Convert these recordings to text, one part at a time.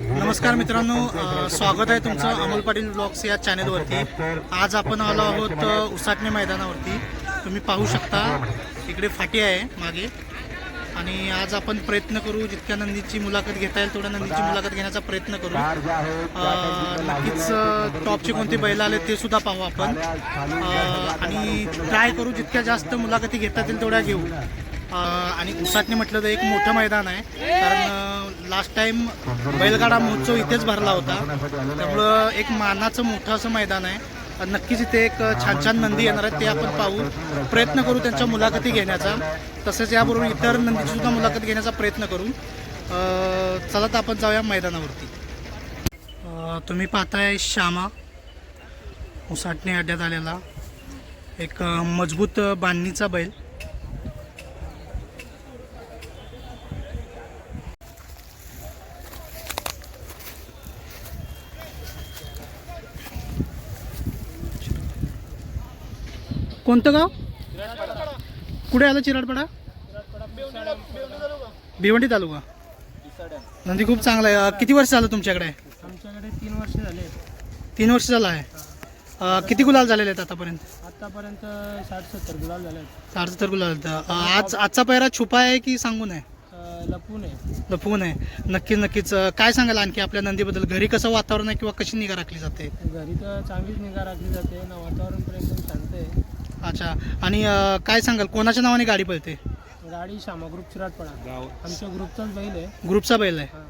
नमस्कार मित्रांनो स्वागत आहे तुमचं अमोल पाटील ब्लॉग्स या चॅनेलवरती. आज आपण आलो आहोत उसाटणे मैदानावरती. तुम्ही पाहू शकता इकडे फाटी आहे मागे. आणि आज आपण प्रयत्न करू जितक्या नंदीची मुलाखत घेता येईल तेवढ्या नंदीची मुलाखत घेण्याचा प्रयत्न करू. नक्कीच टॉपचे कोणते बैल आले ते सुद्धा पाहू आपण. आणि ट्राय करू जितक्या जास्त मुलाखती घेता येतील तेवढ्या घेऊ. आणि उसाटणे म्हटलं तर एक मोठं मैदान आहे. कारण लास्ट टाइम बैलगाडा महोत्सव इथेच भरला होता. त्यामुळं एक मानाचं मोठं असं मैदान आहे. नक्कीच इथे एक छान छान नंदी येणार आहेत ते आपण पाहू. प्रयत्न करू त्यांच्या मुलाखती घेण्याचा. तसेच याबरोबर इतर नंदीची सुद्धा मुलाखत घेण्याचा प्रयत्न करू. चला तर आपण जाऊया मैदानावरती. तुम्ही पाहताय श्यामा उसाटणे अड्ड्यात आलेला. एक मजबूत बांधणीचा बैल. कोणतं गाव? कुठे आलं चिराडपाडा? भिवंडी तालुका. नंदी खूप चांगला आहे. किती वर्ष झालं तुमच्याकडे? आमच्याकडे तीन वर्ष झाले. तीन वर्ष झालं आहे. किती गुलाल झालेले आहेत आतापर्यंत? आतापर्यंत साठ सत्तर गुलाल झाले साडेसत्तर गुलाल आहेत. अ, आज आजचा पैरा छुपा आहे की सांगून आहे? लपून आहे. लपवून आहे. नक्कीच नक्कीच. काय सांगाल आणखी आपल्या नंदीबद्दल? घरी कसं वातावरण आहे किंवा कशी निगा राखली जाते? घरी तर चांगलीच निगा राखली जाते. ना वातावरण पण एकदम शांत आहे. अच्छा. आणि अ, काय सांगाल? कोणाच्या नावाने गाडी पळते? गाडी श्यामा ग्रुप चिराटपडा आमच्या ग्रुपचाच बैल आहे. ग्रुपचा बैल आहे? हा.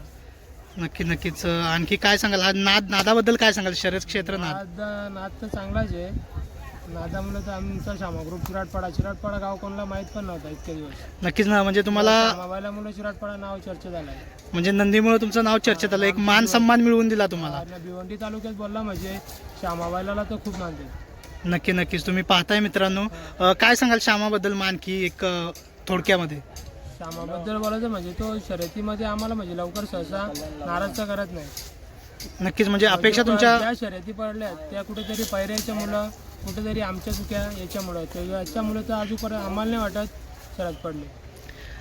नक्की नक्कीच. अ, आणखी काय सांगाल? हा नाद नादाबद्दल काय सांगाल? शर्यत क्षेत्र नाद. नाद नाद तर चांगलाच आहे. नादामुळे तर आमचा श्यामा ग्रुप चिराटपाडा चिराटपाडा गाव कोणाला माहीत पण नव्हता इतके दिवस. नक्कीच ना. म्हणजे तुम्हाला मोबाईलामुळे चिराटपाडा नाव चर्चा झालं आहे म्हणजे नंदीमुळे तुमचं नाव चर्चेत आलं एक मान सन्मान मिळवून दिला तुम्हाला. आणि भिवंडी तालुक्यात बोलला म्हणजे श्यामाबाईला तर खूप मानते नक्की नक्कीच. तुम्ही पाहताय मित्रांनो. अ, काय सांगाल श्यामाबद्दल मा आणखी एक अ, थोडक्यामध्ये? श्यामाबद्दल बोलायचं म्हणजे तो शर्यतीमध्ये आम्हाला म्हणजे लवकर सहसा नाराजचा करत नाही. नक्कीच म्हणजे अपेक्षा म्हणजे तुमच्या ज्या शर्यती पडल्या त्या कुठेतरी पैऱ्याच्या मुलं कुठेतरी आमच्या चुक्या याच्यामुळं. तर याच्यामुळे तर अजूनपर्यंत आम्हाला नाही वाटत शरद पडले.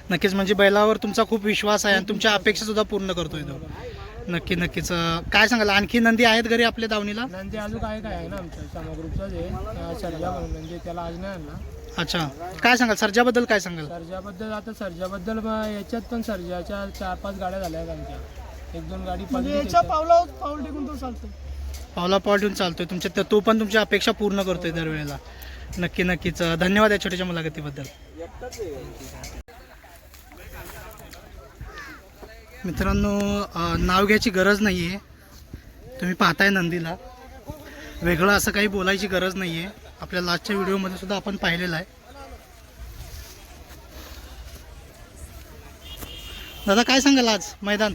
नक्कीच म्हणजे बैलावर तुमचा खूप विश्वास आहे आणि तुमच्या अपेक्षा सुद्धा पूर्ण करतोय तो. नक्की नक्कीच. काय सांगाल? आणखी नंदी आहेत घरी आपल्या दावणीला? नंदी अजून काय काय? आहे ना आमच्या श्यामा ग्रुपचाच आहे सर्जा म्हणून. म्हणजे त्याला आज नाही आणला अच्छा. काय सांगाल? सर्जाबद्दल काय सांगाल? सर्जाबद्दल आता सर्जाबद्दल मग याच्यात पण सर्जाच्या चार पाच गाड्या झाल्या आहेत आमच्या. एक दोन गाडी पडली पावला पाऊल टिकून तो चालतो पावला पावलून चालतोय तुमच्या. त्या- तो पण तुमच्या अपेक्षा पूर्ण करतोय दरवेळेला. नक्की नक्कीच. धन्यवाद या छोट्याच्या मुलाखतीबद्दल. मित्रांनो नाव घ्यायची गरज नाही आहे तुम्ही पाहताय नंदीला. वेगळं असं काही बोलायची गरज नाही आहे आपल्या लास्टच्या व्हिडिओमध्ये सुद्धा आपण पाहिलेलं आहे. दादा काय सांगाल आज? मैदान?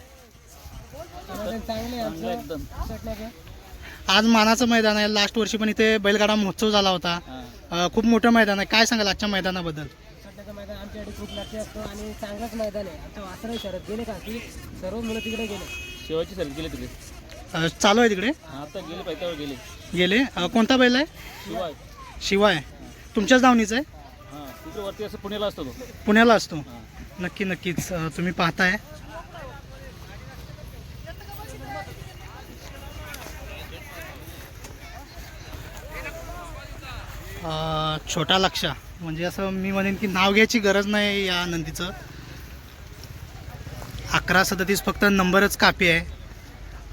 आज मानाचं मैदान आहे. लास्ट वर्षी पण इथे बैलगाडा महोत्सव झाला होता. खूप मोठं मैदान आहे. काय सांगाल आजच्या मैदानाबद्दल? मैदान आमच्याकडे खूप लक्ष असतो आणि चांगलंच मैदान आहे. आमच्या वासरा शरद गेले का की सर्व मुलं तिकडे गेले. शेवटची सर गेले तिकडे. अ, चालू आहे तिकडे? आता गेले पाहिजे गेले. गेले? अ, कोणता बैल आहे? शिवाय. शिवाय. तुमच्याच दावणीचं आहे? हां तिकडे वरती असं पुण्याला असतो तो. पुण्याला असतो. नक्की नक्कीच. अ, तुम्ही पाहताय. अ, छोटा लक्षा म्हणजे असं मी म्हणेन की नाव घ्यायची गरज नाही या नंदीचं. अकरा सदतीस फक्त नंबरच कापी आहे.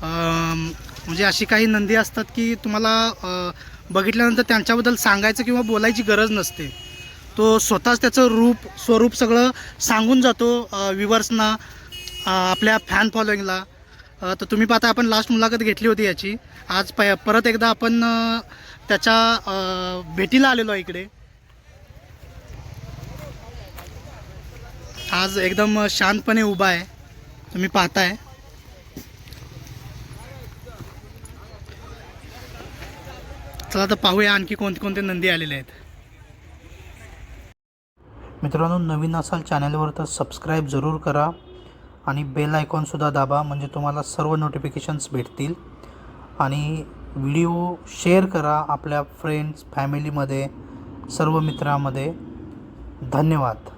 म्हणजे अशी काही नंदी असतात की तुम्हाला बघितल्यानंतर त्यांच्याबद्दल सांगायचं किंवा बोलायची गरज नसते. तो स्वतःच त्याचं रूप स्वरूप सगळं सांगून जातो विवर्सना आपल्या फॅन फॉलोईंगला तर तुम्ही पाहता आपण लास्ट मुलाखत घेतली होती याची. आज प परत एकदा आपण त्याच्या भेटीला आलेलो आहे इकडे. आज एकदम शांतपणे उभा आहे. तुम्ही पाहताय. चला तर पाहूया आणखी कोणते कोणते नंदी आलेले आहेत. मित्रांनो नवीन असाल चॅनलवर तर सबस्क्राईब जरूर करा आणि बेल आयकॉनसुद्धा दाबा म्हणजे तुम्हाला सर्व नोटिफिकेशन्स भेटतील. आणि व्हिडिओ शेअर करा आपल्या फ्रेंड्स फॅमिलीमध्ये सर्व मित्रामध्ये. धन्यवाद.